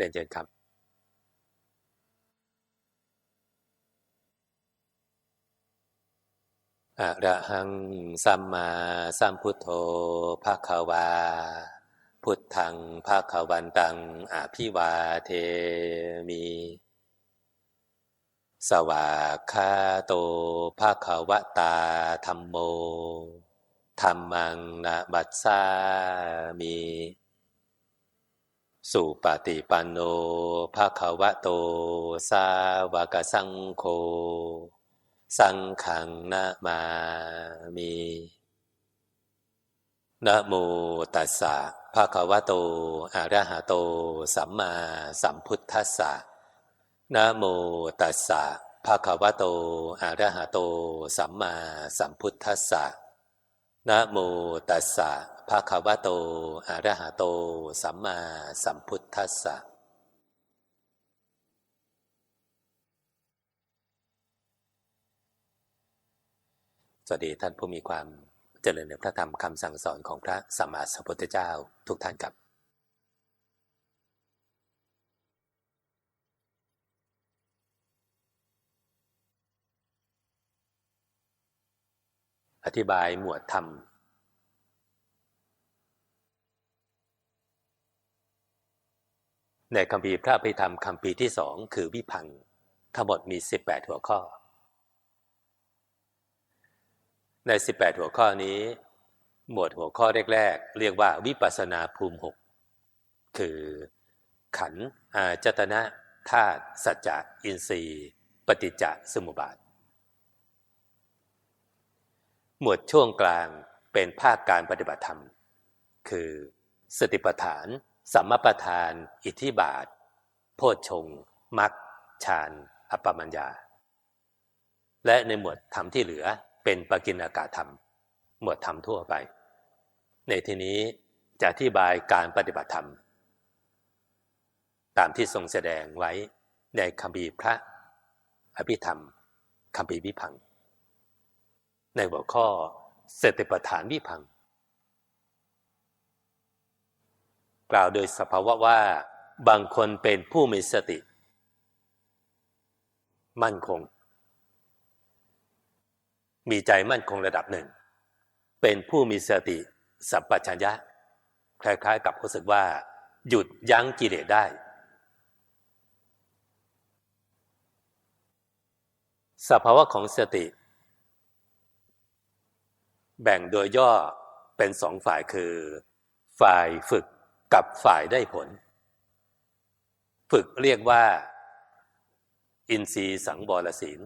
เรียนเชิญครับอะระหังสัมมาสัมพุทโธภาควา พุทธังภาควันตังอภิวาเทมี สวากขาโตภาควตาธรรมโมธรรมังนะบัสสามี สุปฏิปันโนภาควะโต สาวกสังโฆ สังขังนามามีนะโมตัสสะภะคะวะโต อะระหะโต สัมมาสัมพุทธัสสะนะโมตัสสะภะคะวะโต อะระหะโต สัมมาสัมพุทธัสสะ นะโมตัสสะภะคะวะโต อะระหะโต สัมมาสัมพุทธัสสะสวัสดีท่านผู้มีความเจริญในพระธรรมคำสั่งสอนของพระสัมมาสัมพุทธเจ้าทุกท่านครับ อธิบายหมวดธรรม ในคำพีพระพิธรรมคำพีที่สองคือวิพังทั้งหมดมี 18 หัวข้อ ใน 18 หัวข้อนี้ หมวดหัวข้อแรกๆ เรียกว่าวิปัสนาภูมิหกคือขันธ์อาจตนะธาตุสัจจะอินทรีย์ ปฏิจจสมุปบาท หมวดช่วงกลางเป็นภาคการปฏิบัติธรรม คือ สติปัฏฐาน สัมมาปัฏฐาน อิทธิบาท โพชฌงมรรคฌานอัปปมัญญา และในหมวดธรรมที่เหลือเป็นปกินอากาศธรรม หมวดธรรมทั่วไป ในที่นี้จะอธิบายการปฏิบัติธรรม ตามที่ทรงแสดงไว้ในคำบีร์พระ อภิธรรมคำบีร์วิพังค์ ในหัวข้อเสติปฐานวิพัง กล่าวโดยสภาวะว่าบางคนเป็นผู้มีสติ มั่นคง มีใจมั่นคงระดับหนึ่ง เป็นผู้มีสติ สัมปชัญญะ คล้ายๆกับรู้สึกว่า หยุดยั้งกิเลสได้ สภาวะของสติ แบ่งโดยย่อเป็นสองฝ่ายคือ ฝ่ายฝึกกับฝ่ายได้ผล ฝึกเรียกว่า อินทรีย์สังบรศีล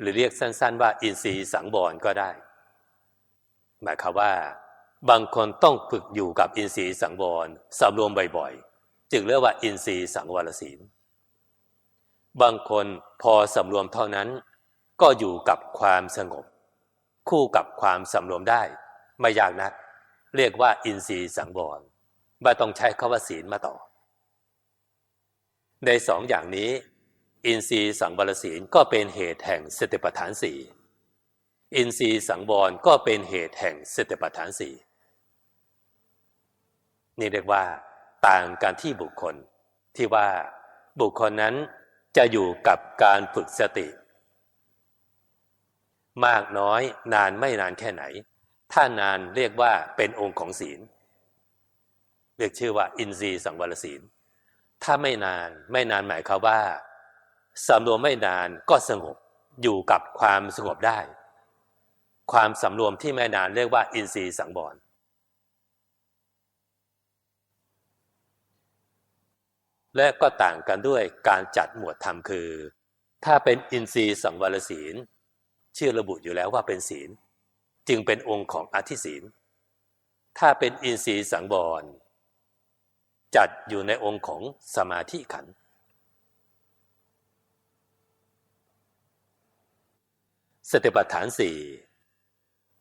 หรือเรียกสั้นๆว่า อินทรีย์สังบรก็ได้ หมายความว่า บางคนต้องฝึกอยู่กับอินทรีย์สังวรสำรวมบ่อยๆ จึงเรียกว่า อินทรีย์สังวรศีล บางคนพอสำรวมเท่านั้น ก็อยู่กับความสงบ คู่กับความสำรวมได้ ไม่ยากนัก เรียกว่าอินทรีย์สังวรไม่ต้องใช้คำว่าศีลมาต่อ ในสองอย่างนี้ อินทรีย์สังวรศีลก็เป็นเหตุแห่งสติปัฏฐานสี่อินทรีย์สังวรก็เป็นเหตุแห่งสติปัฏฐานสี่นี่เรียกว่า ต่างกันที่บุคคลที่ว่าบุคคลนั้นจะอยู่กับการฝึกสติ มากน้อยนานไม่นานแค่ไหน ถ้านานเรียกว่าเป็นองค์ของศีล เรียกชื่อว่า อินทรีย์สังวรศีล ถ้าไม่นานไม่นานหมายความว่าสำรวมไม่นานก็สงบอยู่กับความสงบได้ ความสำรวมที่ไม่นานเรียกว่า อินทรีย์สังวรและก็ต่างกันด้วยการจัดหมวดธรรมคือ ถ้าเป็นอินทรีย์สังวรศีล ชื่อระบุอยู่แล้วว่าเป็นศีล จึงเป็นองค์ของอธิศีล ถ้าเป็นอินทรีย์สังวรจัดอยู่ในองค์ของสมาธิขันสติปัฏฐานสี่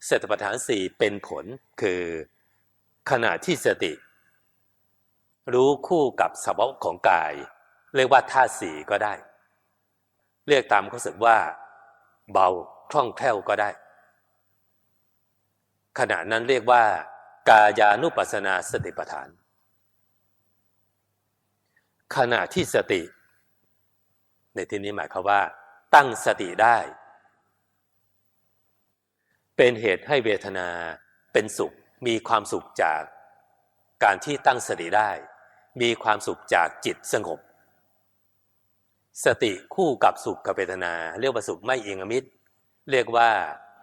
สติปัฏฐานสี่เป็นผลคือขณะที่สติ รู้คู่กับสภาวะของกาย เรียกว่าธาสี่ก็ได้ เรียกตามเขาสึกว่า เบา คล่องแคล่วก็ได้ ขณะนั้นเรียกว่า กายานุปัสนาสติปัฏฐาน ขณะที่สติ ในที่นี้หมายความว่า ตั้งสติได้ เป็นเหตุให้เวทนาเป็นสุขมีความสุขจากการที่ตั้งสติได้ มีความสุขจากจิตสงบ สติคู่กับสุขกับเวทนา เรียกว่าสุขไม่เอียงมิตร เรียกว่า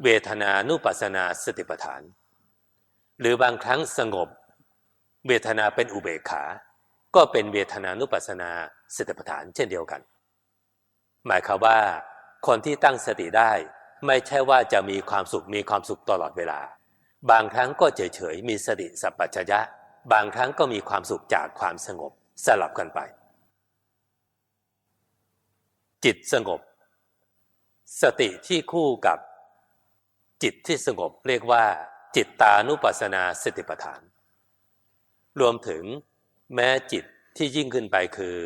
เวทนานุปัสสนาสติปัฏฐาน หรือบางครั้งสงบ เวทนาเป็นอุเบกขา ก็เป็นเวทนานุปัสสนาสติปัฏฐานเช่นเดียวกัน หมายความว่า คนที่ตั้งสติได้ไม่ใช่ว่าจะมีความสุขมีความสุขตลอดเวลา บางครั้งก็เฉยเฉยมีสติสัพพัญญะ บางครั้งก็มีความสุขจากความสงบสลับกันไป จิตสงบ สติที่คู่กับจิตที่สงบเรียกว่า จิตตานุปัสสนาสติปัฏฐาน รวมถึงแม้จิตที่ยิ่งขึ้นไปคือ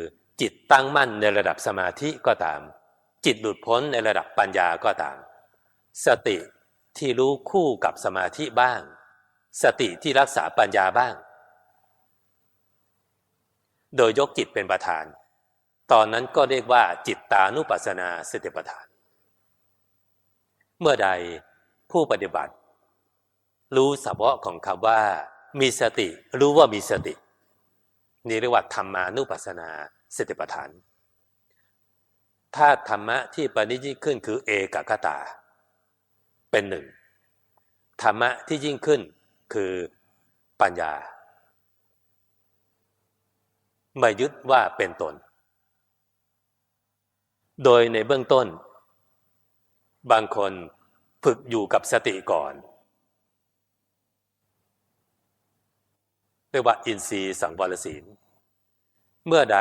จิตตั้งมั่นในระดับสมาธิก็ตาม จิตหลุดพ้นในระดับปัญญาก็ตาม สติที่รู้คู่กับสมาธิบ้าง สติที่รักษาปัญญาบ้าง โดยยกจิตเป็นประธาน ตอนนั้นก็เรียกว่าจิตตานุปัสสนาสติปัฏฐาน เมื่อใดผู้ปฏิบัติ รู้สภาวะของคำว่า มีสติ รู้ว่ามีสติ นี่เรียกว่าธรรมานุปัสสนาสติปัฏฐานถ้าธรรมะที่ปณิยิ่งขึ้นคือเอกคตา เป็นหนึ่งธรรมะที่ยิ่งขึ้นคือปัญญาไม่ยึดว่าเป็นตน โดยในเบื้องต้น บางคนฝึกอยู่กับสติก่อนเรียกว่าอินทรีย์สังวรศีล เมื่อใด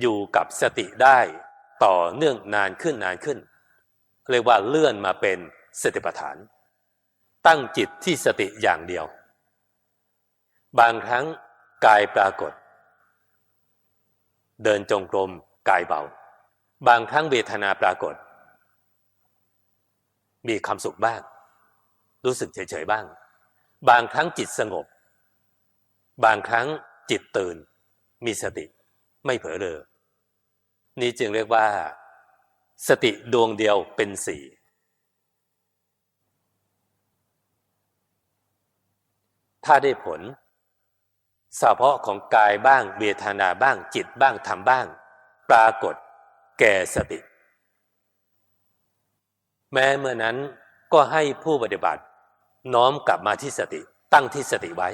อยู่กับสติได้ต่อเนื่องนานขึ้นนานขึ้น เรียกว่าเลื่อนมาเป็นสติปัฏฐาน ตั้งจิตที่สติอย่างเดียว บางครั้งกายปรากฏ เดินจงกรมกายเบา บางครั้งเวทนาปรากฏ มีความสุขบ้าง รู้สึกเฉยๆบ้าง บางครั้งจิตสงบ บางครั้งจิตตื่น มีสติ ไม่เผลอเลยนี่จึงเรียกว่า สติดวงเดียวเป็นสี่ถ้าได้ผลสภาะของกายบ้างเวทนาบ้างจิตบ้างธรรมบ้าง ปรากฏแก่สติ แม้เมื่อนั้นก็ให้ผู้ปฏิบัติน้อมกลับมาที่สติ ตั้งที่สติไว้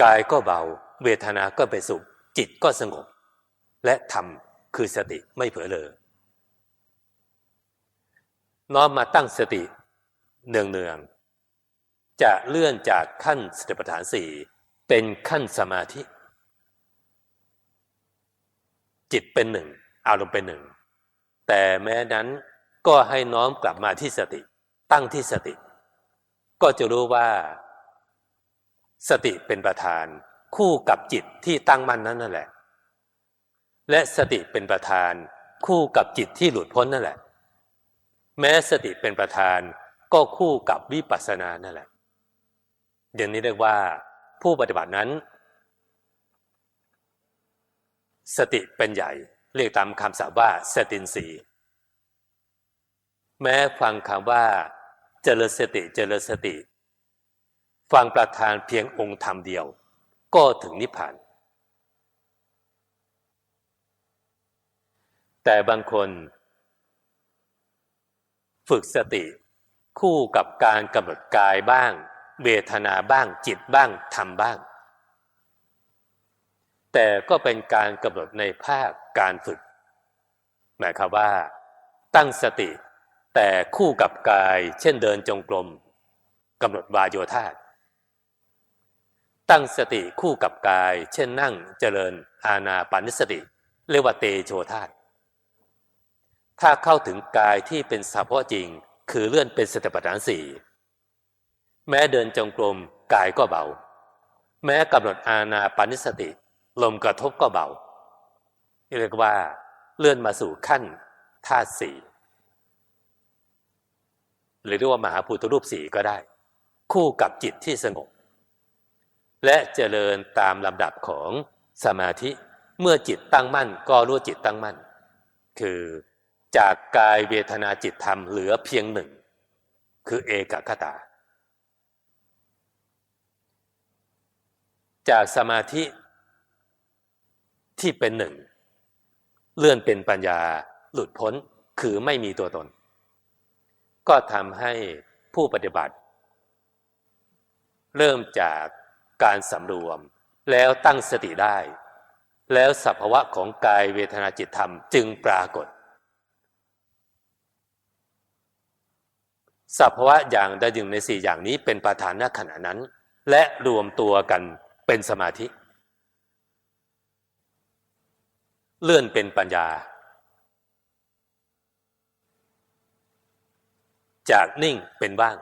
กายก็เบา เวทนาก็ไปสุข จิตก็สงบ และธรรมคือสติไม่เผลอเลยน้อมมาตั้งสติเนืองเนืองจะเลื่อนจากขั้นสติปัฏฐานสี่เป็นขั้นสมาธิ จิตเป็นหนึ่ง อารมณ์เป็นหนึ่ง แต่แม้นั้น ก็ให้น้อมกลับมาที่สติ ตั้งที่สติ ก็จะรู้ว่า สติเป็นประธาน คู่กับจิตที่ตั้งมั่นนั้นนั่นแหละ และสติเป็นประธาน คู่กับจิตที่หลุดพ้นนั่นแหละ แม้สติเป็นประธาน ก็คู่กับวิปัสสนานั่นแหละ อย่างนี้เรียกว่า ผู้ปฏิบัตินั้น สติเป็นใหญ่ เรียกตามคำศัพท์ว่าสตินสี แม้ฟังคำว่า เจริญสติเจริญสติ ฟังประธานเพียงองค์ธรรมเดียว ก็ถึงนิพพาน แต่บางคน ฝึกสติคู่กับการกำหนดกายบ้าง เวทนาบ้างจิตบ้างธรรมบ้าง แต่ก็เป็นการกำหนดในภาคการฝึก หมายความว่า ตั้งสติ แต่คู่กับกาย เช่นเดินจงกรมกำหนดวายโยธาตั้งสติคู่กับกาย เช่นนั่งเจริญอาณาปานิสติ เรียกว่าเตโชธาตถ้าเข้าถึงกายที่เป็นสภาวะจริง คือเลื่อนเป็นสติปัฏฐานสี่แม้เดินจงกรมกายก็เบา แม้กำหนดอาณาปานิสติ ลมกระทบก็เบาเรียกว่าเลื่อนมาสู่ขั้นธาตุสี่ หรือเรียกว่ามหาภูตรูปสีก็ได้ คู่กับจิตที่สงบ และเจริญตามลำดับของสมาธิเมื่อจิตตั้งมั่นก็รู้จิตตั้งมั่น คือจากกายเวทนาจิตธรรมเหลือเพียงหนึ่ง คือเอกคตา จากสมาธิที่เป็นหนึ่ง เลื่อนเป็นปัญญาหลุดพ้นคือไม่มีตัวตน ก็ทำให้ผู้ปฏิบัติ เริ่มจากการสำรวมแล้วตั้งสติได้ แล้วสัพวะของกายเวทนาจิตธรรมจึงปรากฏสัพพวะอย่างใดหนึ่งในสี่อย่างนี้เป็นประธานณขณะนั้น และรวมตัวกันเป็นสมาธิ เลื่อนเป็นปัญญา จากนิ่งเป็นว่าง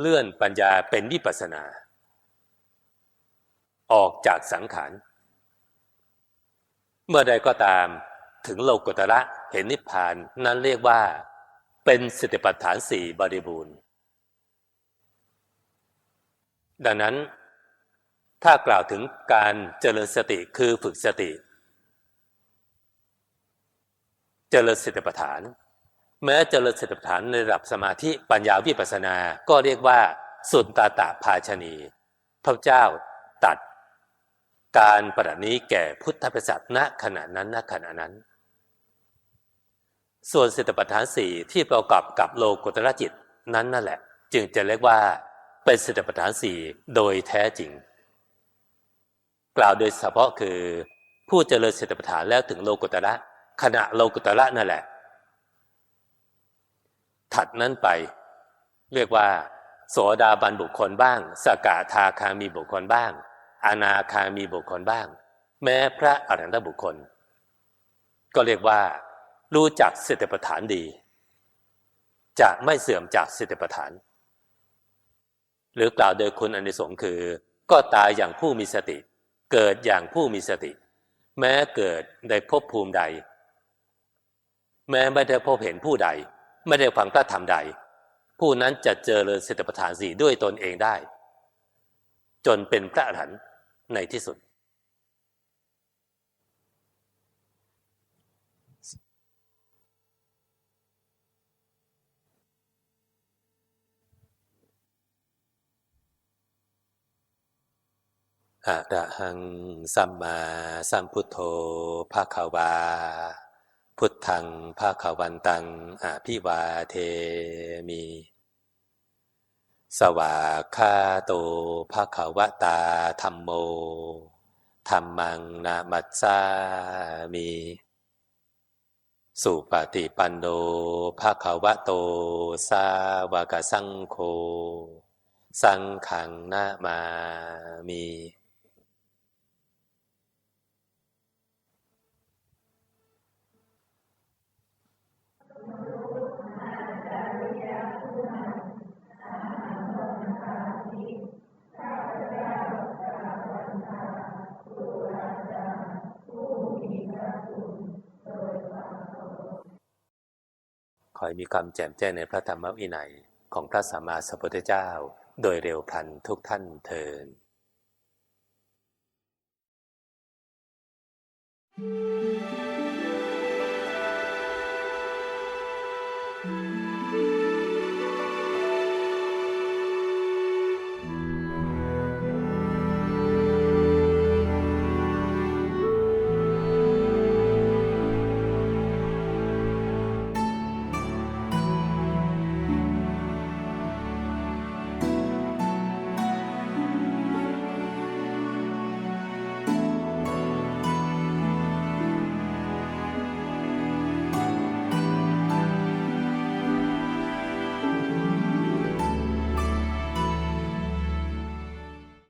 เลื่อนปัญญาเป็นวิปัสนา ออกจากสังขาร เมื่อใดก็ตามถึงโลกุตระเห็นนิพพานนั้นเรียกว่า เป็นสติปัฏฐานสี่บริบูรณ์ ดังนั้นถ้ากล่าวถึงการเจริญสติคือฝึกสติ เจริญสติปัฏฐาน แม้เจริญสติปัฏฐานในระดับสมาธิปัญญาวิปัสสนา ก็เรียกว่า สุนตาตาภาชนี พระเจ้าตัด การประดับนี้แก่พุทธบริษัทณขณะนั้นณขณะนั้น ส่วนสติปัฏฐานสี่ที่ประกอบกับโลกุตระจิตนั้นนั่นแหละ จึงจะเรียกว่าเป็นสติปัฏฐานสี่โดยแท้จริง กล่าวโดยเฉพาะคือ ผู้เจริญสติปัฏฐานแล้วถึงโลกุตระขณะโลกุตระนั่นแหละ ถัดนั้นไป เรียกว่า โสดาบันบุคคลบ้าง สกาทาคามีบุคคลบ้าง อนาคามีบุคคลบ้าง แม้พระอรหันตบุคคล ก็เรียกว่า รู้จักสติปัฏฐานดี จะไม่เสื่อมจากสติปัฏฐาน หรือกล่าวโดยคุณอนิสงค์คือ ก็ตายอย่างผู้มีสติ เกิดอย่างผู้มีสติ แม้เกิดในภพภูมิใด แม้ไม่ได้พบเห็นผู้ใด ไม่ได้ฟังพระธรรมใด ผู้นั้นจะเจริญสติปัฏฐานสี่ด้วยตนเองได้ จนเป็นพระอรหันต์ในที่สุด อะระหังสัมมาสัมพุทโธภาคาวา พุทธังภาคาวันตังอภิวาเทมี สวาคาโตภาคาวตาธรรมโมธรรมังนามัสสามี สุปฏิปันโนภาคาวโต สาวกสังโฆ สังขังนามามี อให้มีความแจ่มแจ้งในพระธรรมวินัยของพระสัมมาสัมพุทธเจ้า โดยเร็วพลันทุกท่านเทิน Thank you.